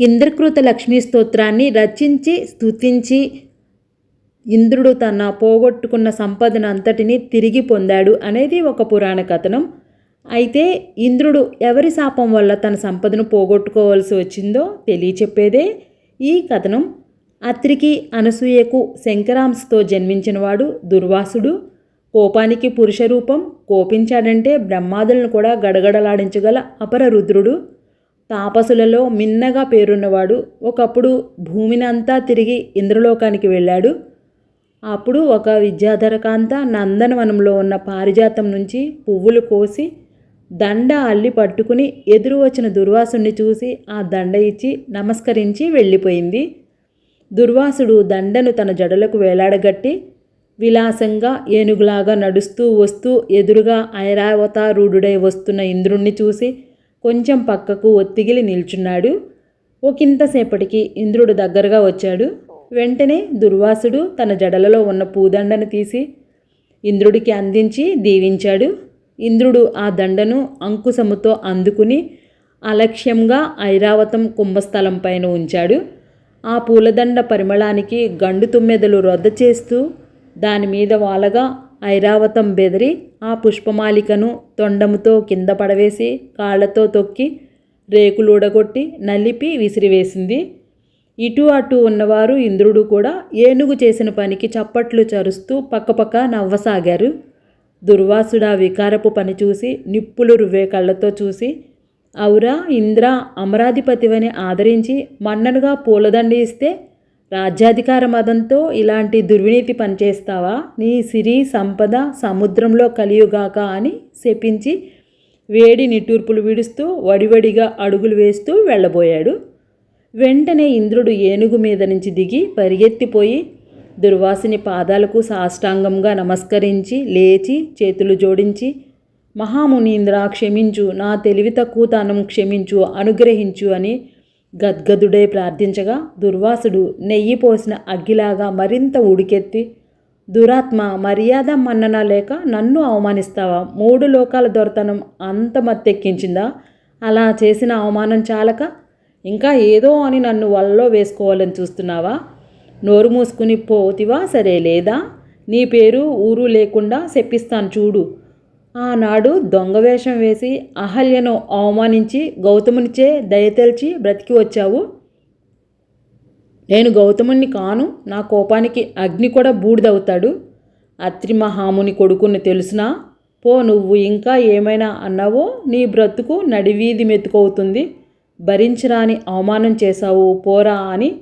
ఇంద్రకృత లక్ష్మీ స్తోత్రాన్ని రచించి స్తుతించి ఇంద్రుడు తన పోగొట్టుకున్న సంపదను అంతటిని తిరిగి పొందాడు అనేది ఒక పురాణ కథనం. అయితే ఇంద్రుడు ఎవరి శాపం వల్ల తన సంపదను పోగొట్టుకోవాల్సి వచ్చిందో తెలియచెప్పేదే ఈ కథనం. అత్రికి అనసూయకు శంకరాంశతో జన్మించినవాడు దుర్వాసుడు. కోపానికి పురుష రూపం కోపించాడంటే బ్రహ్మాదులను కూడా గడగడలాడించగల అపర రుద్రుడు తాపసులలో మిన్నగా పేరున్నవాడు ఒకప్పుడు భూమిని అంతా తిరిగి ఇంద్రలోకానికి వెళ్ళాడు. అప్పుడు ఒక విద్యాధరకాంత నందనవనంలో ఉన్న పారిజాతం నుంచి పువ్వులు కోసి దండ అల్లి పట్టుకుని ఎదురు వచ్చిన దుర్వాసుని చూసి ఆ దండ ఇచ్చి నమస్కరించి వెళ్ళిపోయింది. దుర్వాసుడు దండను తన జడలకు వేలాడగట్టి విలాసంగా ఏనుగులాగా నడుస్తూ వస్తూ ఎదురుగా ఐరావతారూఢుడై వస్తున్న ఇంద్రుణ్ణి చూసి కొంచెం పక్కకు ఒత్తిగిలి నిల్చున్నాడు. ఒకంతసేపటికి ఇంద్రుడు దగ్గరగా వచ్చాడు. వెంటనే దుర్వాసుడు తన జడలలో ఉన్న పూదండను తీసి ఇంద్రుడికి అందించి దీవించాడు. ఇంద్రుడు ఆ దండను అంకుశముతో అందుకుని అలక్ష్యంగా ఐరావతం కుంభస్థలం పైన ఉంచాడు. ఆ పూలదండ పరిమళానికి గండు తుమ్మెదలు రొద్ద చేస్తూ దాని మీద వాలగా ఐరావతం బెదిరి ఆ పుష్పమాలికను తొండముతో కింద పడవేసి కాళ్ళతో తొక్కి రేకులూడగొట్టి నలిపి విసిరివేసింది. ఇటు అటు ఉన్నవారు ఇంద్రుడు కూడా ఏనుగు చేసిన పనికి చప్పట్లు చరుస్తూ పక్కపక్క నవ్వసాగారు. దుర్వాసుడా వికారపు పని చూసి నిప్పులు రువ్వే కళ్ళతో చూసి ఔరా ఇంద్ర అమరాధిపతివని ఆదరించి మన్ననుగా పూలదండ ఇస్తే రాజ్యాధికార మదంతో ఇలాంటి దుర్వినీతి పనిచేస్తావా? నీ సిరి సంపద సముద్రంలో కలియుగాక అని శపించి వేడి నిట్టూర్పులు విడుస్తూ వడివడిగా అడుగులు వేస్తూ వెళ్ళబోయాడు. వెంటనే ఇంద్రుడు ఏనుగు మీద నుంచి దిగి పరిగెత్తిపోయి దుర్వాసిని పాదాలకు సాష్టాంగంగా నమస్కరించి లేచి చేతులు జోడించి మహామునీంద్ర క్షమించు. నా తెలివి తక్కువతనం క్షమించు అనుగ్రహించు అని గద్గదుడై ప్రార్థించగా దుర్వాసుడు నెయ్యి పోసిన అగ్గిలాగా మరింత ఉడికెత్తి దురాత్మ మర్యాద మన్నన లేక నన్ను అవమానిస్తావా? మూడు లోకాల దొరతనం అంత మత్తెక్కించిందా? అలా చేసిన అవమానం చాలక ఇంకా ఏదో అని నన్ను వలలో వేసుకోవాలని చూస్తున్నావా? నోరు మూసుకుని పోతివా? సరే లేదా? నీ పేరు ఊరు లేకుండా చెప్పిస్తాను చూడు. ఆనాడు దొంగ వేషం వేసి అహల్యను అవమానించి గౌతమునిచే దయతెల్చి బ్రతికి వచ్చావు. నేను గౌతముని కాను నా కోపానికి అగ్ని కూడా బూడిదవుతాడు. అత్రి మహాముని కొడుకుని తెలుసునా? పో నువ్వు ఇంకా ఏమైనా అన్నావో నీ బ్రతుకు నడివీధి మెతుకవుతుంది. భరించరాని అవమానం చేశావు పోరా అని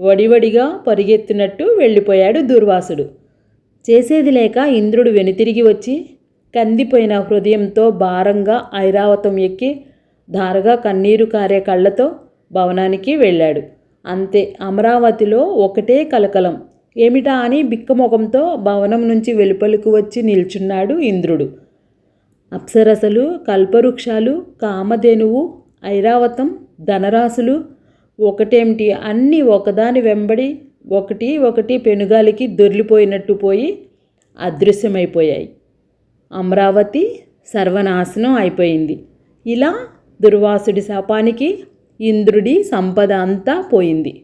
వడివడిగా పరిగెత్తినట్టు వెళ్ళిపోయాడు దుర్వాసుడు. చేసేది లేక ఇంద్రుడు వెనుతిరిగి వచ్చి కందిపోయిన హృదయంతో భారంగా ఐరావతం ఎక్కి ధారగా కన్నీరు కారే కళ్ళతో భవనానికి వెళ్ళాడు. అంతే అమరావతిలో ఒకటే కలకలం. ఏమిటా అని బిక్కముఖంతో భవనం నుంచి వెలుపలకు వచ్చి నిల్చున్నాడు ఇంద్రుడు. అప్సరసలు కల్పవృక్షాలు కామధేనువు ఐరావతం ధనరాశులు ఒకటేమిటి? అన్నీ ఒకదాని వెంబడి ఒకటి ఒకటి పెనుగాలికి దొర్లిపోయినట్టు పోయి అదృశ్యమైపోయాయి. అమరావతి సర్వనాశనం అయిపోయింది. ఇలా దుర్వాసుడి శాపానికి ఇంద్రుడి సంపద అంతా పోయింది.